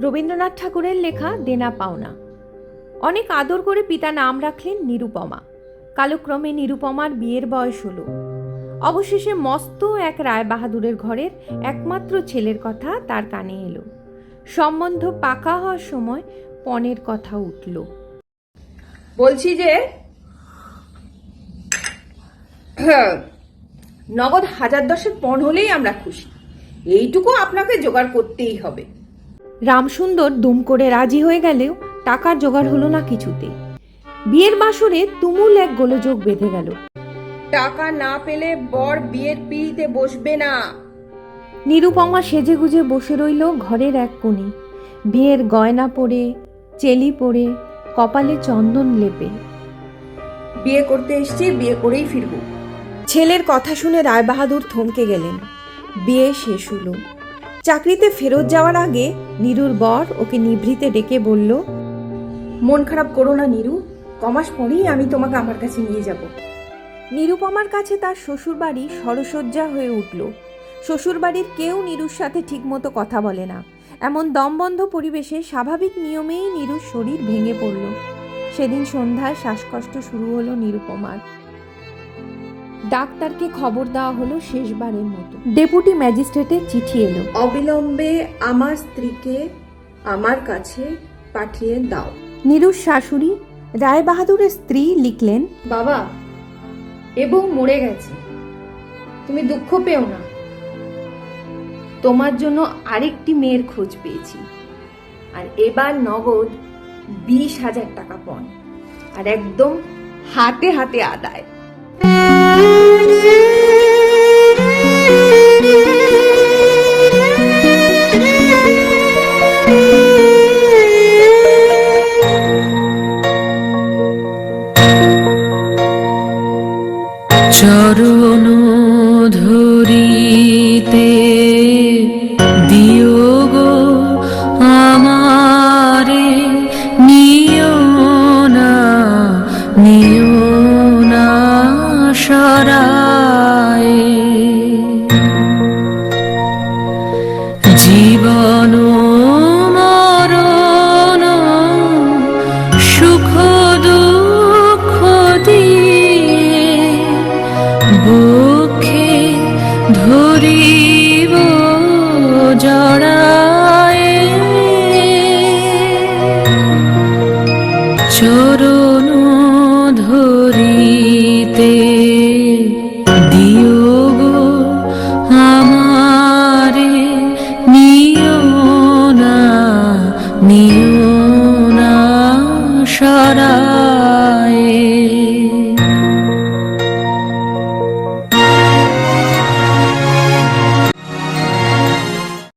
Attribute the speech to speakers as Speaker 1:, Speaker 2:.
Speaker 1: রবীন্দ্রনাথ ঠাকুরের লেখা দেনা পাওনা। অনেক আদর করে পিতা নাম রাখলেন নিরুপমা। কালক্রমে নিরুপমার বিয়ের বয়স হলো। অবশেষে মস্ত এক রায় বাহাদুরের ঘরের একমাত্র ছেলের কথা তার কানে এলো। সম্বন্ধ পাকা হওয়ার সময় পণের কথা উঠল।
Speaker 2: বলছি যে, নগদ হাজার দশেক পণ হলেই আমরা খুশি। এইটুকু আপনাকে জোগাড় করতেই হবে।
Speaker 1: রামসুন্দর দুম করে রাজি হয়ে গেলেও টাকার জোগাড় হলো না কিছুতে। বিয়ের বাসরে তুমুল এক গোলযোগ বেঁধে গেল।
Speaker 2: টাকা না পেলে বর বিয়ের পিড়িতে বসবে না।
Speaker 1: নিরুপমা সেজে গুজে বসে রইল ঘরের এক কোণে। বিয়ের গয়না পরে চেলি পরে কপালে চন্দন লেপে।
Speaker 2: বিয়ে করতে এসছি বিয়ে করেই ফিরবো।
Speaker 1: ছেলের কথা শুনে রায়বাহাদুর থমকে গেলেন। বিয়ে শেষ হলো। চাকরিতে ফেরত যাওয়ার আগে নিরুর বর ওকে নিভৃতে ডেকে বলল,
Speaker 2: মন খারাপ করো না নিরু, কমাস পরেই আমি তোমাকে আমার কাছে নিয়ে যাব।
Speaker 1: নিরুপমার কাছে তার শ্বশুরবাড়ি সরসজ্জা হয়ে উঠল। শ্বশুরবাড়ির কেউ নিরুর সাথে ঠিকমতো কথা বলে না। এমন দমবন্ধ পরিবেশে স্বাভাবিক নিয়মেই নিরুর শরীর ভেঙে পড়ল। সেদিন সন্ধ্যায় শ্বাসকষ্ট শুরু হলো নিরুপমার। ডাক্তারকে খবর দেওয়া হলো শেষবারের মতো। ডেপুটি ম্যাজিস্ট্রেটের চিঠি এলো।
Speaker 2: অবিলম্বে আমার স্ত্রীকে আমার কাছে পাঠিয়ে দাও।
Speaker 1: নিরুর শাশুড়ি রায়বাহাদুরের স্ত্রী লিখলেন
Speaker 2: বাবা এবং মরে গেছে। তুমি দুঃখ পেও না। তোমার জন্য আরেকটি মেয়ের খোঁজ পেয়েছি। আর এবার নগদ বিশ হাজার টাকা পণ। আর একদম হাতে হাতে আদায়।
Speaker 3: চরণ ধরিতে সরায় জীবন সুখ ধরিব জড়ায়। সরা